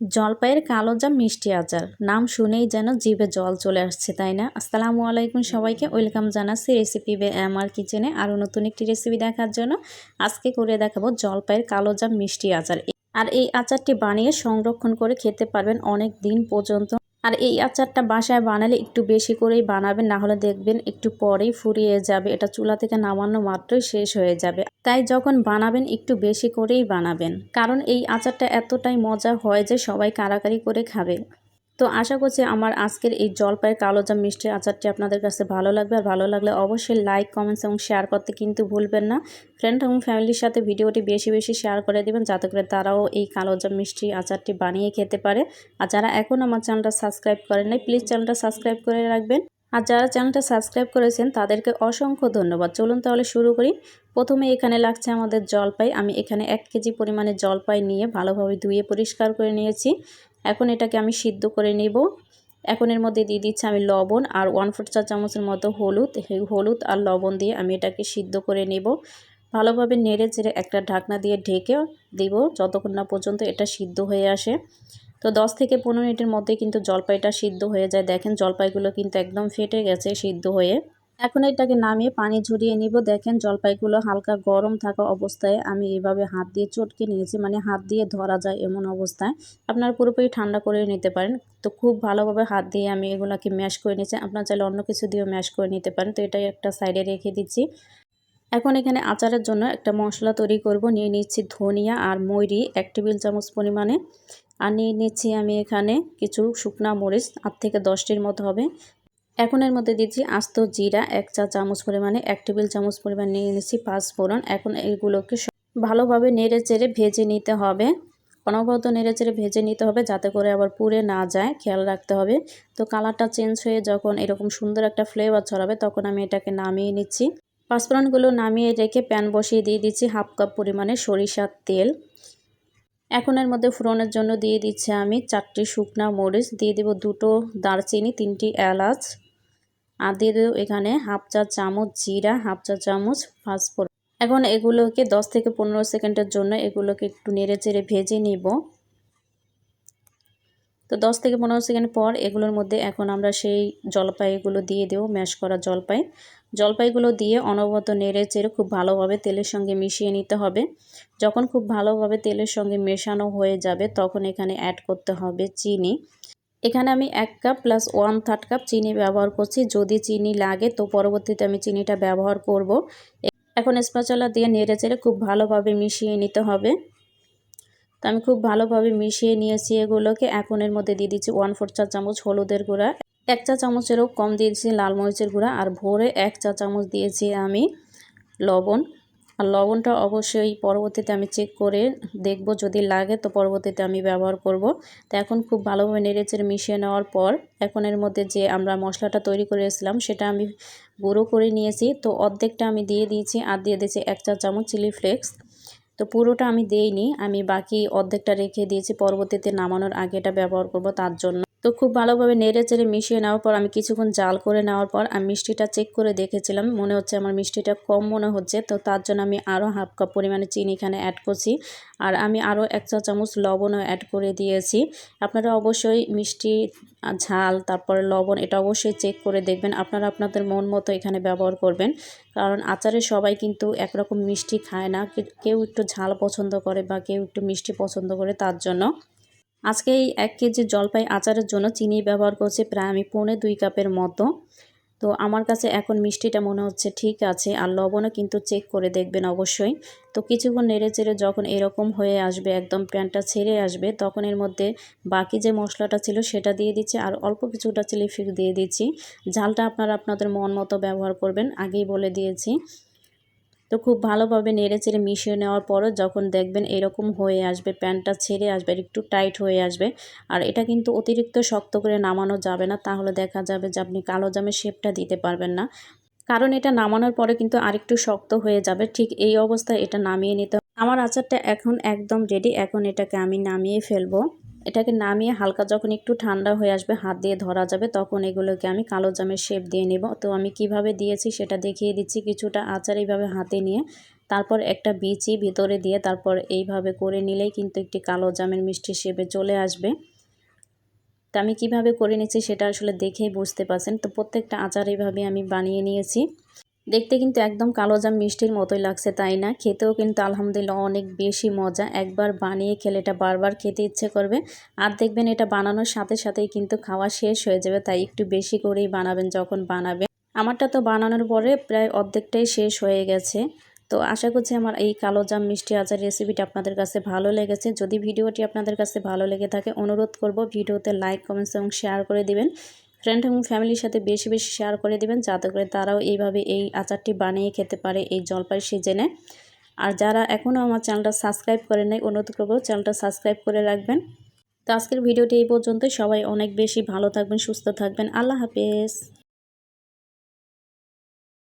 জলপাইয়ের কালো জাম মিষ্টি আচার। নাম শুনেই যেন জিভে জল চলে আসছে, তাই না? আসসালামু আলাইকুম সবাইকে। ওয়েলকাম জানাচ্ছি রেসিপি বে আমার কিচেনে আরও নতুন একটি রেসিপি দেখার জন্য। আজকে করে দেখাবো জলপাইয়ের কালো জাম মিষ্টি আচার। আর এই আচারটি বানিয়ে সংরক্ষণ করে খেতে পারবেন অনেক দিন পর্যন্ত। আর এই আচারটা বাসায় বানালে একটু বেশি করেই বানাবেন, না হলে দেখবেন একটু পরেই ফুরিয়ে যাবে। এটা চুলা থেকে নামানো মাত্রই শেষ হয়ে যাবে। তাই যখন বানাবেন, একটু বেশি করেই বানাবেন। কারণ এই আচারটা এতটাই মজা হয় যে সবাই কারাকারি করে খাবে। তো আশা করছি আমার আজকের এই জলপাইয়ের কালোজাম মিষ্টি আচারটি আপনাদের কাছে ভালো লাগবে। আর ভালো লাগলে অবশ্যই লাইক কমেন্টস এবং শেয়ার করতে কিন্তু ভুলবেন না। ফ্রেন্ড এবং ফ্যামিলির সাথে ভিডিওটি বেশি বেশি শেয়ার করে দেবেন, যাতে করে তারাও এই কালোজাম মিষ্টি আচারটি বানিয়ে খেতে পারে। আর যারা এখন আমার চ্যানেলটা সাবস্ক্রাইব করেন নাই প্লিজ চ্যানেলটা সাবস্ক্রাইব করে রাখবেন। আর যারা চ্যানেলটা সাবস্ক্রাইব করেছেন, তাদেরকে অসংখ্য ধন্যবাদ। চলুন তাহলে শুরু করি। প্রথমে এখানে লাগছে আমাদের জলপাই। আমি এখানে এক কেজি পরিমাণে জলপাই নিয়ে ভালোভাবে ধুয়ে পরিষ্কার করে নিয়েছি। এখন এটাকে আমি সিদ্ধ করে নেব। এখন এর মধ্যে দিয়ে দিচ্ছি আমি লবণ আর ওয়ান ফোর চা চামচের মতো হলুদ। হলুদ আর লবণ দিয়ে আমি এটাকে সিদ্ধ করে নেব। ভালোভাবে নেড়ে চেড়ে একটা ঢাকনা দিয়ে ঢেকে দিব যতক্ষণ না পর্যন্ত এটা সিদ্ধ হয়ে আসে। তো 10 থেকে পনেরো মিনিটের মধ্যে কিন্তু জলপাইটা সিদ্ধ হয়ে যায়। দেখেন জলপাইগুলো কিন্তু একদম ফেটে গেছে সিদ্ধ হয়ে। এখন এটাকে নামিয়ে পানি ঝরিয়ে নিব। দেখেন, জলপাইগুলো হালকা গরম থাকা অবস্থায় আমি এভাবে হাত দিয়ে চটকে নিয়েছি মানে হাত দিয়ে ধরা যায় এমন অবস্থায়। আপনারা পুরোপুরি ঠান্ডা করে নিতে পারেন। তো খুব ভালোভাবে হাত দিয়ে আমি এগুলোকে ম্যাশ করে নিয়েছি। আপনার চাইলে অন্য কিছু দিয়েও ম্যাশ করে নিতে পারেন। তো এটাই একটা সাইডে রেখে দিচ্ছি। এখন এখানে আচারের জন্য একটা মশলা তৈরি করব। নিয়ে নিচ্ছি ধনিয়া আর ময়রি, এক টেবিল চামচ পরিমাণে। আর নিয়ে নিচ্ছি আমি এখানে কিছু শুকনা মরিচ আট থেকে দশটির মতো হবে। এখন এর মধ্যে দিচ্ছি আস্ত জিরা, এক চা চামচ পরিমাণে, এক টেবিল চামচ পরিমাণ নিয়ে নিচ্ছি পাঁচ ফোড়ন। এখন এগুলোকে ভালোভাবে নেড়ে চেড়ে ভেজে নিতে হবে। অনবরত নেড়ে চেড়ে ভেজে নিতে হবে যাতে করে আবার পুড়ে না যায়, খেয়াল রাখতে হবে। তো কালারটা চেঞ্জ হয়ে যখন এরকম সুন্দর একটা ফ্লেভার ছড়াবে তখন আমি এটাকে নামিয়ে নিচ্ছি। পাঁচফোড়নগুলো নামিয়ে রেখে প্যান বসিয়ে দিয়ে দিচ্ছি হাফ কাপ পরিমাণে সরিষার তেল। এখন এর মধ্যে ফোড়নের জন্য দিয়ে দিচ্ছি আমি চারটি শুকনা মরিচ, দিয়ে দেব দুটো দারচিনি, তিনটি এলাচ। আর দিয়ে দেবো এখানে হাফ চা চামচ জিরা, হাফ চা চামচ ফাঁসফোড়ন এখন এগুলোকে 10 থেকে পনেরো সেকেন্ডের জন্য এগুলোকে একটু নেড়ে চেড়ে ভেজে নিব। তো 10 থেকে পনেরো সেকেন্ড পর এগুলোর মধ্যে এখন আমরা সেই জলপাইগুলো দিয়ে দেবো, ম্যাশ করা জলপাই। জলপাইগুলো দিয়ে অনবরত নেড়ে চেড়ে খুব ভালোভাবে তেলের সঙ্গে মিশিয়ে নিতে হবে। যখন খুব ভালোভাবে তেলের সঙ্গে মেশানো হয়ে যাবে, তখন এখানে অ্যাড করতে হবে চিনি। এখানে আমি এক cup plus one third cup চিনি ব্যবহার করছি। যদি চিনি লাগে তো পরবর্তীতে আমি চিনিটা ব্যবহার করব। এখন স্পাচলা দিয়ে নেড়ে চেড়ে খুব ভালোভাবে মিশিয়ে নিতে হবে। তো আমি খুব ভালোভাবে মিশিয়ে নিয়েছি এগুলোকে। এখন এর মধ্যে দিয়ে দিচ্ছি ওয়ান ফোর চা চামচ হলুদের গুঁড়া। এক চা চামচেরও কম দিয়েছি লাল মরিচের গুঁড়া। আর ভোরে এক চা চামচ দিয়েছি আমি লবণ। আর লবণটা অবশ্যই পরবর্তীতে আমি চেক করে দেখব, যদি লাগে তো পরবর্তীতে আমি ব্যবহার করব। তো এখন খুব ভালোভাবে নেড়েচেড়ে মিশিয়ে নেওয়ার পর এখন এর মধ্যে যে আমরা মশলাটা তৈরি করেছিলাম সেটা আমি গুঁড়ো করে নিয়েছি। তো অর্ধেকটা আমি দিয়ে দিয়েছি আর দিয়ে দিয়েছি এক চা চামচ চিলি ফ্লেক্স। তো পুরোটা আমি দেইনি, আমি বাকি অর্ধেকটা রেখে দিয়েছি, পরবর্তীতে নামানোর আগে এটা ব্যবহার করব তার জন্য। তো খুব ভালোভাবে নেড়ে চেড়ে মিশিয়ে নেওয়ার পর আমি কিছুক্ষণ জাল করে নেওয়ার পর আমি মিষ্টিটা চেক করে দেখেছিলাম। মনে হচ্ছে আমার মিষ্টিটা কম মনে হচ্ছে। তো তার জন্য আমি আরও হাফ কাপ পরিমাণে চিনি এখানে অ্যাড করছি। আর আমি আরও এক চা চামচ লবণও অ্যাড করে দিয়েছি। আপনারা অবশ্যই মিষ্টি, ঝাল, তারপরে লবণ এটা অবশ্যই চেক করে দেখবেন। আপনারা আপনাদের মন মতো এখানে ব্যবহার করবেন। কারণ আচারে সবাই কিন্তু একরকম মিষ্টি খায় না। কেউ একটু ঝাল পছন্দ করে বা কেউ একটু মিষ্টি পছন্দ করে তার জন্য। আজকে এই এক কেজি জলপাই আচারের জন্য চিনি ব্যবহার করছি প্রায় আমি পৌনে দুই কাপের মতো। তো আমার কাছে এখন মিষ্টিটা মনে হচ্ছে ঠিক আছে, আর লবণও কিন্তু চেক করে দেখবেন অবশ্যই। তো কিছুক্ষণ নেড়ে চেড়ে যখন এরকম হয়ে আসবে, একদম প্যানটা ছেড়ে আসবে, তখন এর মধ্যে বাকি যে মশলাটা ছিল সেটা দিয়ে দিচ্ছি, আর অল্প কিছুটা চিলি ফ্লেক্স দিয়ে দিচ্ছি। ঝালটা আপনারা আপনাদের মন মতো ব্যবহার করবেন, আগেই বলে দিয়েছি। তো খুব ভালোভাবে নেড়ে চেড়ে মিশিয়ে নেওয়ার পরও যখন দেখবেন এরকম হয়ে আসবে, প্যানটা ছেড়ে আসবে, আর একটু টাইট হয়ে আসবে, আর এটা কিন্তু অতিরিক্ত শক্ত করে নামানো যাবে না, তাহলে দেখা যাবে যে আপনি কালো জামের শেপটা দিতে পারবেন না। কারণ এটা নামানোর পরে কিন্তু আরেকটু শক্ত হয়ে যাবে, ঠিক এই অবস্থায় এটা নামিয়ে নিতে আমার আচারটা এখন একদম রেডি এখন এটাকে আমি নামিয়ে ফেলব। এটাকে নামিয়ে হালকা যখন একটু ঠান্ডা হয়ে আসবে, হাত দিয়ে ধরা যাবে, তখন এগুলোকে আমি কালো জামের শেপ দিয়ে নেব। তো আমি কীভাবে দিয়েছি সেটা দেখিয়ে দিচ্ছি কিছুটা আচার এইভাবে হাতে নিয়ে। তারপর একটা বিচি ভিতরে দিয়ে তারপর এইভাবে করে নিলেই কিন্তু একটি কালো জামের মিষ্টি শেপে চলে আসবে। তো আমি কীভাবে করে নিচ্ছি সেটা আসলে দেখেই বুঝতে পারছেন। তো প্রত্যেকটা আচার এইভাবে আমি বানিয়ে নিয়েছি। দেখতে কিন্তু একদম কালো জাম মিষ্টির মতোই লাগছে, তাই না? খেতেও কিন্তু আলহামদুলিল্লাহ অনেক বেশি মজা। একবার বানিয়ে খেলে এটা বারবার খেতে ইচ্ছে করবে। আর দেখবেন এটা বানানোর সাথে সাথেই কিন্তু খাওয়া শেষ হয়ে যাবে, তাই একটু বেশি করেই বানাবেন যখন বানাবেন আমারটা তো বানানোর পরে প্রায় অর্ধেকটাই শেষ হয়ে গেছে। তো আশা করছি আমার এই কালো জাম মিষ্টি আচার রেসিপিটা আপনাদের কাছে ভালো লেগেছে। যদি ভিডিওটি আপনাদের কাছে ভালো লেগে থাকে, অনুরোধ করব ভিডিওতে লাইক, কমেন্টস এবং শেয়ার করে দিবেন। ফ্রেন্ড এবং ফ্যামিলির সাথে বেশি বেশি শেয়ার করে দেবেন, যাতে করে তারাও এইভাবে এই আচারটি বানিয়ে খেতে পারে এই জলপাই সিজনে। আর যারা এখনও আমার চ্যানেলটা সাবস্ক্রাইব করে নেয় অনুরোধ করব চ্যানেলটা সাবস্ক্রাইব করে রাখবেন। তো আজকের ভিডিওটি এই পর্যন্ত সবাই অনেক বেশি ভালো থাকবেন, সুস্থ থাকবেন। আল্লাহ হাফেজ।